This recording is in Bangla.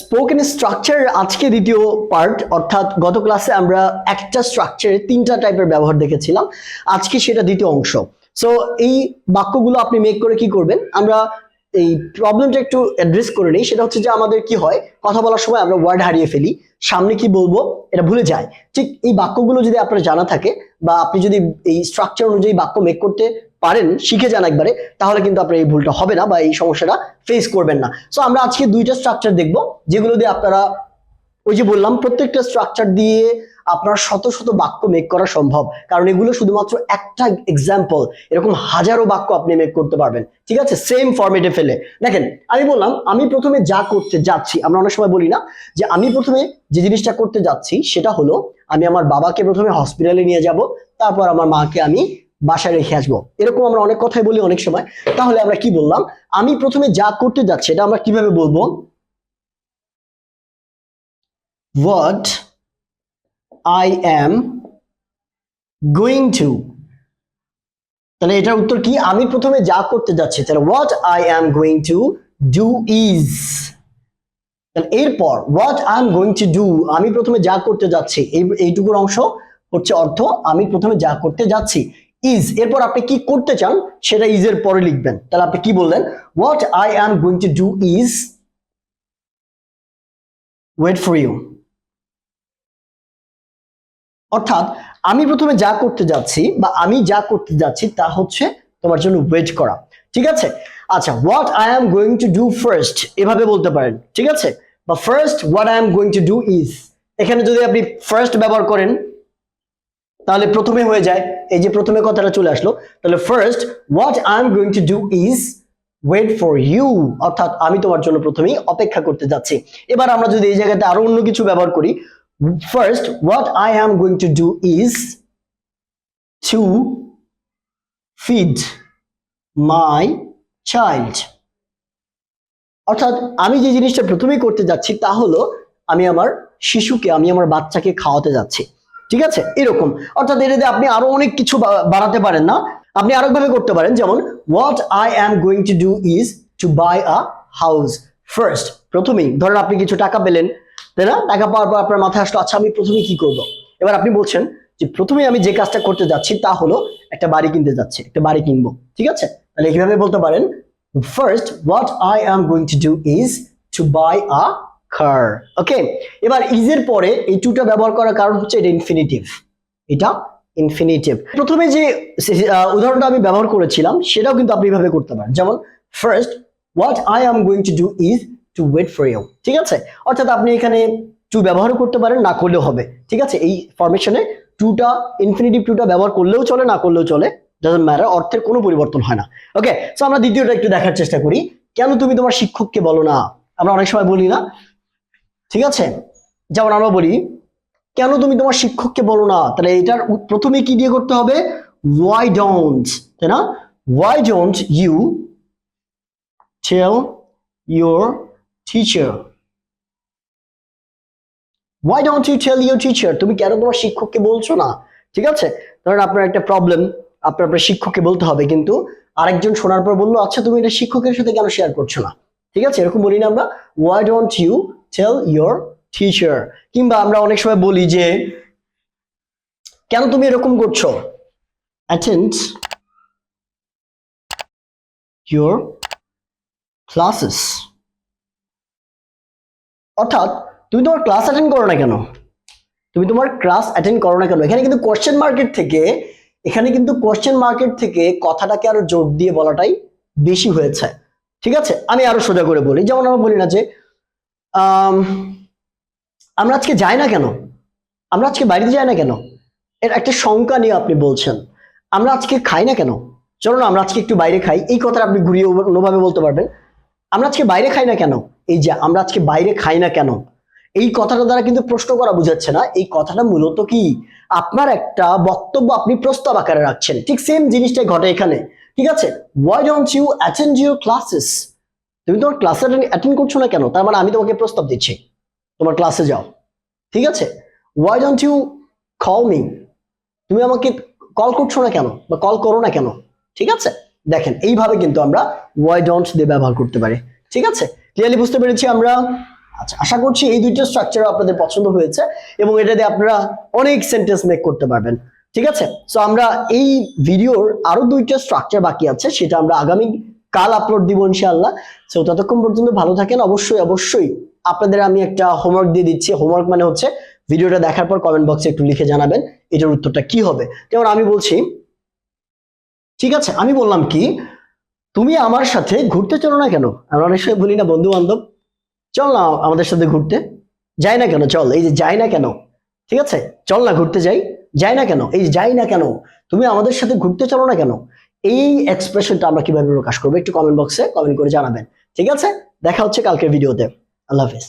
স্পোকেন স্ট্রাকচার আজকে দ্বিতীয় পার্ট অর্থাৎ গত ক্লাসে আমরা একটা স্ট্রাকচারে তিনটা টাইপের ব্যবহার দেখেছিলাম। আজকে সেটা দ্বিতীয় অংশ। সো এই বাক্যগুলো আপনি মেক করে কি করবেন? আমরা এই প্রবলেমটা একটু অ্যাড্রেস করে নিই। সেটা হচ্ছে যে আমাদের কি হয়? কথা বলার সময় আমরা ওয়ার্ড হারিয়ে ফেলি। সামনে কি বলব? এটা ভুলে যায়। ঠিক এই বাক্যগুলো যদি আপনার জানা থাকে বা আপনি যদি এই স্ট্রাকচার অনুযায়ী বাক্য মেক করতে পারেন, শিখে যান একবারে, তাহলে কিন্তু আপনার এই ভুলটা হবে না বা এই সমস্যাটা ফেস করবেন না। সো আমরা আজকে দুইটা স্ট্রাকচার দেখব, যেগুলো দিয়ে আপনারা ওই যে বললাম, প্রত্যেকটা স্ট্রাকচার দিয়ে আপনার শত শত বাক্য মেক করা সম্ভব। কারণ এগুলো শুধুমাত্র একটা এক্সাম্পল এরকম হাজারো বাক্য আপনি মেক করতে পারবেন। ঠিক আছে? সেম ফরম্যাটে ফেলে। দেখেন, আমি বললাম, আমি প্রথমে যা করতে যাচ্ছি, আমরা অনেক সময় বলি না, যে আমি প্রথমে যে জিনিসটা করতে যাচ্ছি, সেটা হলো, আমি আমার বাবাকে প্রথমে হসপিটালে নিয়ে যাব, তারপর আমার মাকে আমি বাসায় রেখে আসব। এরকম আমরা অনেক কথাই বলি অনেক সময়। তাহলে আমরা কি বললাম? আমি প্রথমে যা করতে যাচ্ছি, এটা আমরা কীভাবে বলব? What I am going to তাহলে এটার উত্তর কি? আমি প্রথমে যা করতে যাচ্ছি, তাহলে I am going to do is তাহলে এরপর, what I am going to do, আমি প্রথমে যা করতে যাচ্ছি এইটুকুর অংশ হচ্ছে অর্থ, আমি প্রথমে যা করতে যাচ্ছি। ইজ এরপর আপনি কি করতে চান, সেটা ইজ এর পরে লিখবেন। তাহলে আপনি কি বললেন? What I am going to do is wait for you অর্থাৎ, আমি প্রথমে যা করতে যাচ্ছি বা আমি যা করতে যাচ্ছি তা হচ্ছে তোমার জন্য ওয়েট করা। ঠিক আছে? আচ্ছা what I am going to do first এভাবে বলতে পারেন। ঠিক আছে? বা first what I am going to do is এখানে যদি আপনি ফার্স্ট ব্যবহার করেন তাহলে প্রথমে হয়ে যায়, এই যে প্রথমে কথাটা চলে আসলো, তাহলে first what I am going to do is wait for you অর্থাৎ আমি তোমার জন্য প্রথমেই অপেক্ষা করতে যাচ্ছি। এবার আমরা যদি এই জায়গাতে আরও অন্য কিছু ব্যবহার করি first what I am going to do is to feed my child অর্থাৎ আমি যে জিনিসটা প্রথমেই করতে যাচ্ছি তা হলো, আমি আমার শিশুকে, আমি আমার বাচ্চাকে খাওয়াতে যাচ্ছি। ঠিক আছে? এরকম। অর্থাৎ এটাতে আপনি আরও অনেক কিছু বাড়াতে পারেন না। আপনি আরেকভাবে করতে পারেন, যেমন what I am going to do is to buy a house first প্রথমেই, ধরেন আপনি কিছু টাকা পেলেন, তাই না? টাকা পাওয়ার পর আপনার মাথায় আসলো আচ্ছা আমি প্রথমে কি করব? এবার আপনি বলছেন যে প্রথমে আমি যে কাজটা করতে যাচ্ছি, তা হলো একটা বাড়ি কিনতে যাচ্ছি, একটা বাড়ি কিনবো। ঠিক আছে? তাহলে কীভাবে বলতে পারেন first what I am going to do is to buy a car okay এবার ইজের পরে এই টুটা ব্যবহার করার কারণ হচ্ছে এটা ইনফিনিটিভ এটা ইনফিনিটিভ প্রথমে যে উদাহরণটা আমি ব্যবহার করেছিলাম, সেটাও কিন্তু আপনি এভাবে করতে পারেন। যেমন first what I am going to do is to wait for you ঠিক আছে? অর্থাৎ আপনি এখানে টু ব্যবহারও করতে পারেন, না করলেও হবে। ঠিক আছে? এই ফরমেশনে টুটা ইনফিনিটিভ টুটা ব্যবহার করলেও চলে, না করলেও চলে ডাজন্ট ম্যাটার অর্থের কোনো পরিবর্তন হয় না। ওকে সো আমরা দ্বিতীয়টা একটু দেখার চেষ্টা করি। কেন তুমি তোমার শিক্ষককে বলো না? আমরা অনেক সময় বলি না ঠিক আছে? যেমন আমরা বলি, কেন তুমি তোমার শিক্ষককে বলো না? তাহলে এটার প্রথমে কি দিয়ে করতে হবে? ওয়াই ডোন্ট তাই না? Why don't you tell your teacher? Why don't you tell your teacher? তুমি কেন তোমার শিক্ষককে বলছো না? ঠিক আছে? ধরেন আপনার একটা প্রবলেম আপনার আপনার শিক্ষককে বলতে হবে, কিন্তু আরেকজন শোনার পর বলল আচ্ছা তুমি এটা শিক্ষকের সাথে কেন শেয়ার করছ না? ঠিক আছে? এরকম বলি না আমরা। Why don't you tell your teacher. কিংবা আমরা অনেক সময় বলি যে, কেন তুমি এরকম করছ? Attend your classes. অর্থাৎ, তুমি তোমার ক্লাস অ্যাটেন্ড করো না কেন? তুমি তোমার ক্লাস অ্যাটেন্ড করো না কেন? এখানে কিন্তু কোশ্চেন মার্কেট থেকে, এখানে কিন্তু কোশ্চেন মার্কেট থেকে কথাটাকে আরও জোর দিয়ে বলাটাই বেশি হয়েছে। ঠিক আছে? আমি আরও সোজা করে বলি। যেমন আমরা বলি না যে আমরা আজকে যাই না কেন? আমরা আজকে বাড়িতে যাই না কেন? এর একটা শঙ্কা নিয়ে আপনি বলছেন। আমরা আজকে খাই না কেন? চলো না আমরা আজকে একটু বাইরে খাই। এই কথাটা আপনি ঘুরিয়ে অন্যভাবে বলতে পারবেন। আমরা আজকে বাইরে খাই না কেন? এই যে, আমরা আজকে বাইরে খাই না কেন? এই কথাটা দ্বারা কিন্তু প্রশ্ন করা বুঝাচ্ছে না। এই কথাটা মূলত কি? আপনার একটা বক্তব্য আপনি প্রস্তাব আকারে রাখছেন। ঠিক সেম জিনিসটাই ঘটে এখানে। ঠিক আছে? Why don't you attend your classes তুমি তোমার ক্লাসে অ্যাটেন্ড করছ না কেন? তার মানে আমি তোমাকে প্রস্তাব দিচ্ছি। তোমার ক্লাসে যাও। ঠিক আছে? Why don't you call me তুমি আমাকে কল করছ না কেন? বা কল করো না কেন? ঠিক আছে? দেখেন, এইভাবে কিন্তু আমরা ওয়াই ডোন্ট দিয়ে ব্যবহার করতে পারি। ঠিক আছে? ক্লিয়ারলি বুঝতে পেরেছি আমরা? আচ্ছা আশা করছি এই দুইটা স্ট্রাকচার আপনাদের পছন্দ হয়েছে এবং এটা দিয়ে আপনারা অনেক সেন্টেন্স মেক করতে পারবেন। ঠিক আছে? সো আমরা এই ভিডিওর আরও দুইটা স্ট্রাকচার বাকি আছে, সেটা আমরা আগামী কাল আপলোড দিব ইনশাআল্লাহ। সো ততক্ষণ পর্যন্ত ভালো থাকেন। অবশ্যই অবশ্যই আপনাদের আমি একটা হোমওয়ার্ক দিয়ে দিচ্ছি। হোমওয়ার্ক মানে হচ্ছে ভিডিওটা দেখার পর কমেন্ট বক্সে একটু লিখে জানাবেন এটার উত্তরটা কি হবে। যেমন আমি বলছি, ঠিক আছে, আমি বললাম কি, তুমি আমার সাথে ঘুরতে চলো না কেন? আমরা অনেক সময় বলি না বন্ধু বান্ধব চল না আমাদের সাথে ঘুরতে। যাই না কেন, চল, এই যে যাই না কেন, ঠিক আছে? চল না ঘুরতে যাই যাই না কেন, এই যাই না কেন, তুমি আমাদের সাথে ঘুরতে চলো না কেন? এই এক্সপ্রেশনটা আমরা কীভাবে প্রকাশ করব একটু কমেন্ট বক্সে কমেন্ট করে জানাবেন। ঠিক আছে? দেখা হচ্ছে কালকের ভিডিওতে আল্লাহ হাফিজ।